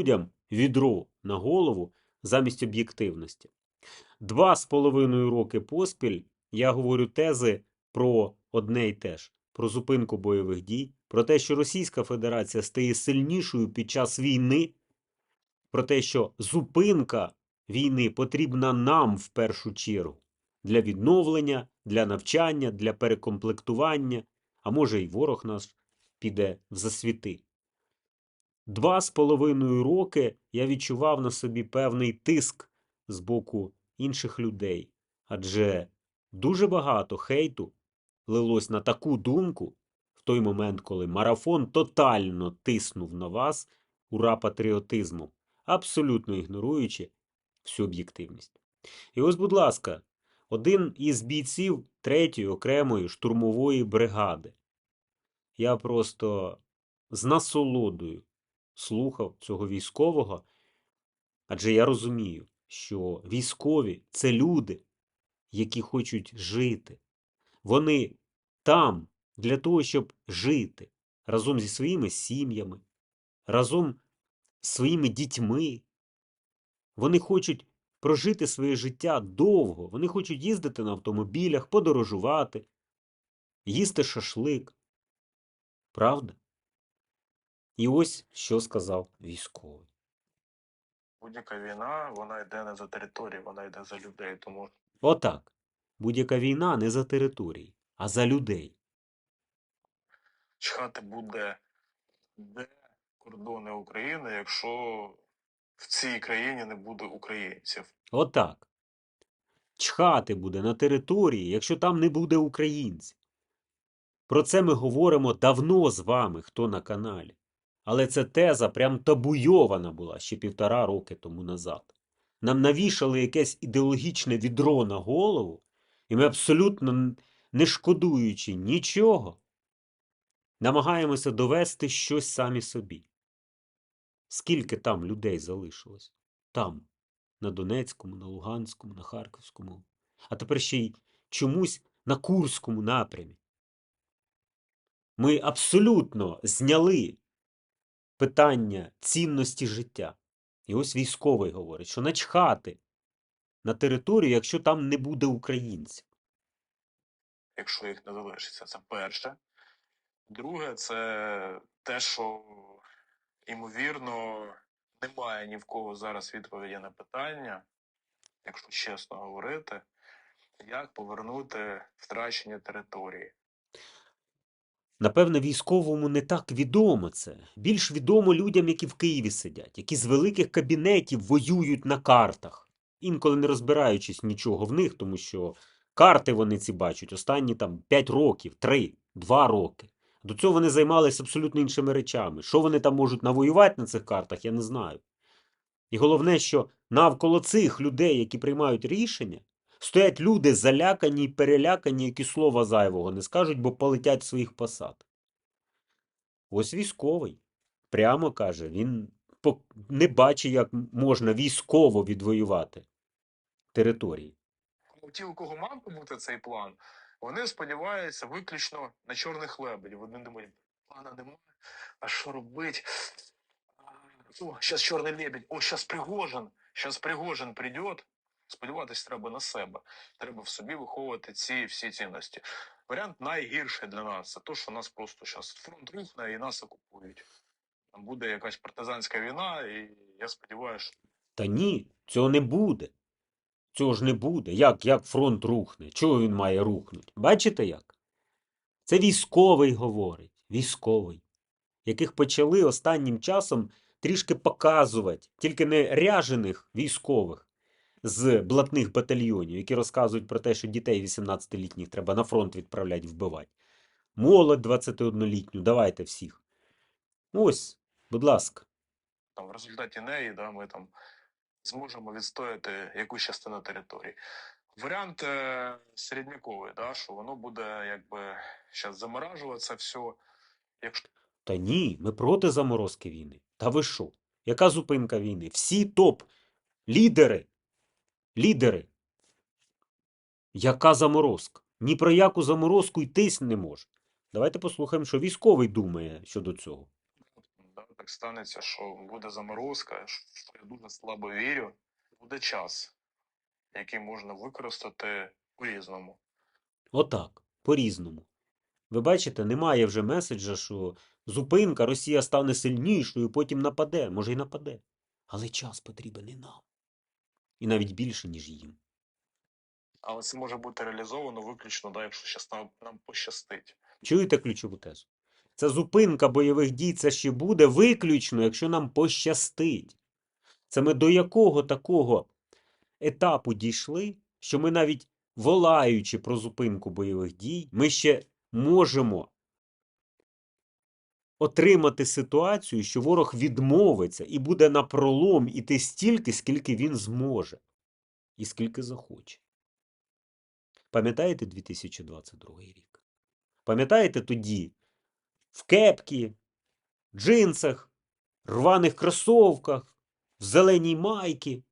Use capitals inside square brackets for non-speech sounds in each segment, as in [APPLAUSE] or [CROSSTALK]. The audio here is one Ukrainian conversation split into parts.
людям відро на голову замість об'єктивності. Два з половиною роки поспіль я говорю тези про одне й те ж: про зупинку бойових дій, про те, що Російська Федерація стає сильнішою під час війни, про те, що зупинка війни потрібна нам в першу чергу для відновлення, для навчання, для перекомплектування, а може й ворог нас піде в засвіти. Два з половиною роки я відчував на собі певний тиск з боку інших людей, адже дуже багато хейту лилось на таку думку в той момент, коли марафон тотально тиснув на вас ура патріотизму, абсолютно ігноруючи всю об'єктивність. І ось, будь ласка, один із бійців третьої окремої штурмової бригади. Я просто з насолодою слухав цього військового, адже я розумію, що військові це люди, які хочуть жити. Вони там для того, щоб жити разом зі своїми сім'ями, разом з своїми дітьми. Вони хочуть прожити своє життя довго. Вони хочуть їздити на автомобілях, подорожувати, їсти шашлик. Правда? І ось що сказав військовий. Будь-яка війна, вона йде не за територію, вона йде за людей. Тому Отак. Будь-яка війна не за території, а за людей. чхати буде де кордони України, якщо в цій країні не буде українців. Отак. Чхати буде на території, якщо там не буде українців. Про це ми говоримо давно з вами, хто на каналі. Але ця теза прям табуйована була ще півтора роки тому назад. Нам навішали якесь ідеологічне відро на голову, і ми абсолютно не шкодуючи нічого, намагаємося довести щось самі собі. Скільки там людей залишилось? Там, на Донецькому, на Луганському, на Харківському, а тепер ще й чомусь на Курському напрямі. Ми абсолютно зняли питання цінності життя. І ось військовий говорить, що начхати на територію, якщо там не буде українців. якщо їх не залишиться. Це перше. Друге, це те, що ймовірно немає ні в кого зараз відповіді на питання, якщо чесно говорити, як повернути втрачені території. Напевне, військовому не так відомо це. Більш відомо людям, які в Києві сидять, які з великих кабінетів воюють на картах, інколи не розбираючись нічого в них, тому що карти вони ці бачать останні там 5 років, 3, 2 роки. До цього вони займалися абсолютно іншими речами. Що вони там можуть навоювати на цих картах, я не знаю. І головне, що навколо цих людей, які приймають рішення, стоять люди залякані перелякані, які слова зайвого не скажуть, бо полетять своїх посад. Ось військовий прямо каже, він не бачить, як можна військово відвоювати території. Ну, Ті, у кого мав бути цей план, вони сподіваються виключно на чорних лебедів. Вони думають, плана немає, а що робить? А, О, зараз чорний лебедь, о, зараз Пригожин, зараз Пригожин прийде. Сподіватись треба на себе. Треба в собі виховувати ці всі цінності. Варіант найгірший для нас це то, що нас просто зараз фронт рухне і нас окупують. Там буде якась партизанська війна, і я сподіваюся, що Та ні, цього не буде. Цього ж не буде. Як, як фронт рухне? Чого він має рухнути? Бачите як? Це військовий говорить, військовий, яких почали останнім часом трішки показувати, тільки не ряжених військових з блатних батальйонів, які розказують про те, що дітей 18-літніх треба на фронт відправляти вбивати. Молодь 21-літню, давайте всіх. Ось, будь ласка. там в результаті неї да, ми там зможемо відстояти якусь частину території. Варіант е, середняковий, да, що воно буде якби зараз заморажуватися все. Якщо Та ні, ми проти заморозки війни. Та ви що? Яка зупинка війни? Всі топ лідери. Яка заморозка? Ні про яку заморозку йтись не може. Давайте послухаємо, що військовий думає щодо цього. да, так станеться, що буде заморозка, що я дуже слабо вірю, буде час, який можна використати по-різному. Отак, по-різному. Ви бачите, немає вже меседжа, що зупинка, Росія стане сильнішою, потім нападе. Може й нападе. Але час потрібен і нам. І навіть більше, ніж їм. Але це може бути реалізовано виключно, да, якщо щас нам, нам пощастить. Чуєте ключову тезу? Це зупинка бойових дій, це ще буде виключно, якщо нам пощастить. Це ми до якого такого етапу дійшли, що ми навіть волаючи про зупинку бойових дій, ми ще можемо отримати ситуацію, що ворог відмовиться і буде на пролом іти стільки, скільки він зможе, і скільки захоче. Пам'ятаєте 2022 рік? Пам'ятаєте тоді в кепкі, джинсах, рваних кросовках, в зеленій майці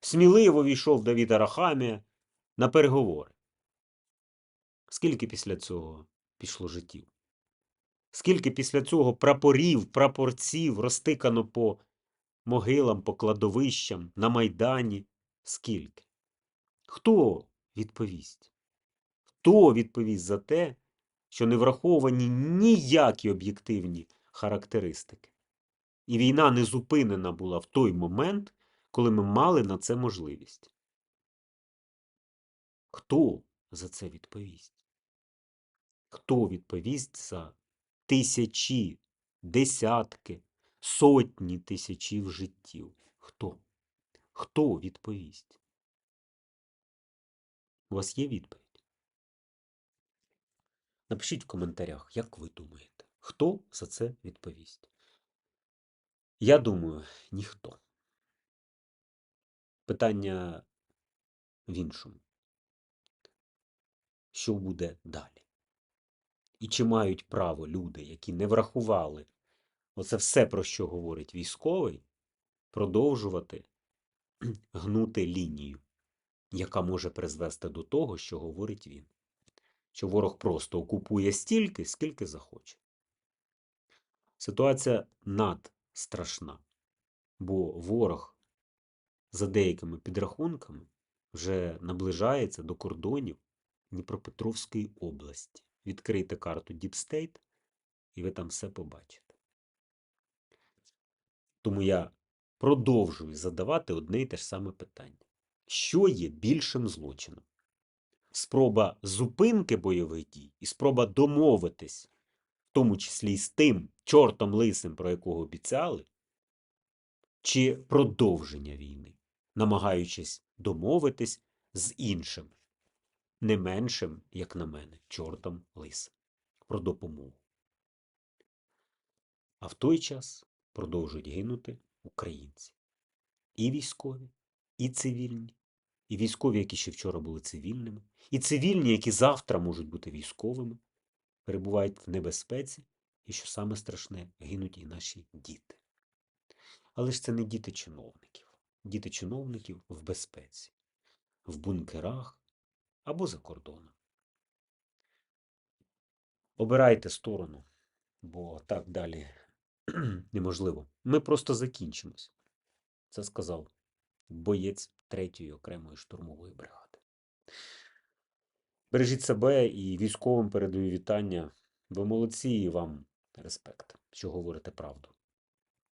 сміливо війшов Давід Арахамія на переговори. Скільки після цього пішло життів? Скільки після цього прапорів, прапорців розтикано по могилам, по кладовищам, на Майдані? Скільки? Хто відповість? Хто відповість за те, що не враховані ніякі об'єктивні характеристики? І війна не зупинена була в той момент, коли ми мали на це можливість. Хто за це відповість? Хто відповість за тисячі, десятки, сотні тисячів життів? Хто? Хто відповість? У вас є відповідь? Напишіть в коментарях, як ви думаєте, хто за це відповість? Я думаю, ніхто. Питання в іншому. Що буде далі? І чи мають право люди, які не врахували оце все, про що говорить військовий, продовжувати [CLEARS THROAT] гнути лінію, яка може призвести до того, що говорить він? Що ворог просто окупує стільки, скільки захоче. Ситуація надстрашна, бо ворог за деякими підрахунками вже наближається до кордонів Дніпропетровської області. Відкрийте карту Deep State, і ви там все побачите. Тому я продовжую задавати одне і те ж саме питання: що є більшим злочином? Спроба зупинки бойових дій і спроба домовитись, в тому числі і з тим чортом лисим, про якого обіцяли, чи продовження війни, намагаючись домовитись з іншим, не меншим, як на мене, чортом лисим, про допомогу. А в той час продовжують гинути українці. І військові, і цивільні, і військові, які ще вчора були цивільними, і цивільні, які завтра можуть бути військовими, перебувають в небезпеці, і що саме страшне, гинуть і наші діти. Але ж це не діти чиновників. Діти чиновників в безпеці, в бункерах або за кордоном. Обирайте сторону, бо так далі [CLEARS THROAT] неможливо. Ми просто закінчимось. Це сказав боєць третьої окремої штурмової бригади. Бережіть себе і військовим передаю вітання. Ви молодці і вам респект, що говорите правду.